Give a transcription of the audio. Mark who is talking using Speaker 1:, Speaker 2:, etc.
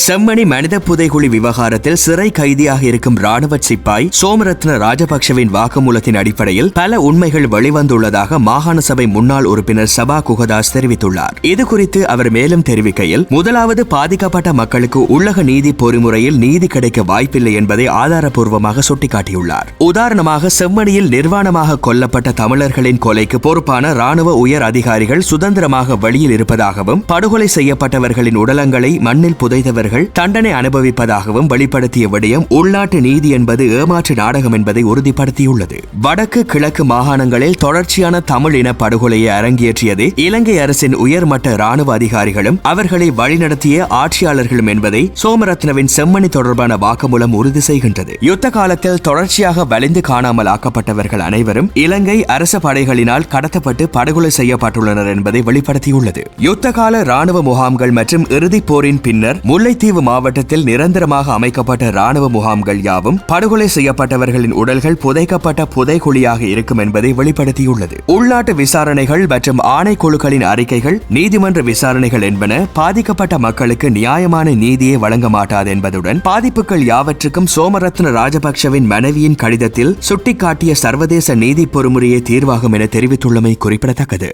Speaker 1: செம்மணி மனித புதைகுழி விவகாரத்தில் சிறை கைதியாக இருக்கும் ராணுவ சிப்பாய் சோமரத்ன ராஜபக்ஷவின் வாக்குமூலத்தின் அடிப்படையில் பல உண்மைகள் வெளிவந்துள்ளதாக மாகாண சபை முன்னாள் உறுப்பினர் சபா குகதாஸ் தெரிவித்துள்ளார். இது குறித்து அவர் மேலும் தெரிவிக்கையில் முதலாவது பாதிக்கப்பட்ட மக்களுக்கு உள்ளக நீதி பொறிமுறையில் நீதி கிடைக்க வாய்ப்பில்லை என்பதை ஆதாரப்பூர்வமாக சுட்டிக்காட்டியுள்ளார். உதாரணமாக செம்மணியில் நிர்வாணமாக கொல்லப்பட்ட தமிழர்களின் கொலைக்கு பொறுப்பான ராணுவ உயர் அதிகாரிகள் சுதந்திரமாக வழியில் இருப்பதாகவும் படுகொலை செய்யப்பட்டவர்களின் உடலங்களை மண்ணில் புதைத்தவர்கள் தண்டனை அனுபவிப்பதாகவும் வெளிப்படுத்திய விடயம் உள்நாட்டு நீதி என்பது ஏமாற்று நாடகம் என்பதை உறுதிப்படுத்தியுள்ளது. வடக்கு கிழக்கு மாகாணங்களில் தொடர்ச்சியான தமிழ் இன படுகொலையை அரங்கேற்றியது இலங்கை அரசின் உயர்மட்ட ராணுவ அதிகாரிகளும் அவர்களை வழிநடத்திய ஆட்சியாளர்களும் என்பதை சோமரத்னவின் செம்மணி தொடர்பான வாக்குமூலம் உறுதி செய்கின்றது. யுத்த காலத்தில் தொடர்ச்சியாக வலிந்து காணாமல் ஆக்கப்பட்டவர்கள் அனைவரும் இலங்கை அரச படைகளினால் கடத்தப்பட்டு படுகொலை செய்யப்பட்டுள்ளனர் என்பதை வெளிப்படுத்தியுள்ளது. யுத்த கால ராணுவ முகாம்கள் மற்றும் இறுதிப் போரின் பின்னர் முல்லை முல்லைத்தீவு மாவட்டத்தில் நிரந்தரமாக அமைக்கப்பட்ட ராணுவ முகாம்கள் யாவும் படுகொலை செய்யப்பட்டவர்களின் உடல்கள் புதைக்கப்பட்ட புதைகுழியாக இருக்கும் என்பதை வெளிப்படுத்தியுள்ளது. உள்நாட்டு விசாரணைகள் மற்றும் ஆணைக்குழுக்களின் அறிக்கைகள் நீதிமன்ற விசாரணைகள் என்பன பாதிக்கப்பட்ட மக்களுக்கு நியாயமான நீதியை வழங்க மாட்டாது என்பதுடன் பாதிப்புகள் யாவற்றுக்கும் சோமரத்ன ராஜபக்சவின் மனைவியின் கடிதத்தில் சுட்டிக்காட்டிய சர்வதேச நீதி பொறுமுறையை தீர்வாகும் என தெரிவித்துள்ளமை குறிப்பிடத்தக்கது.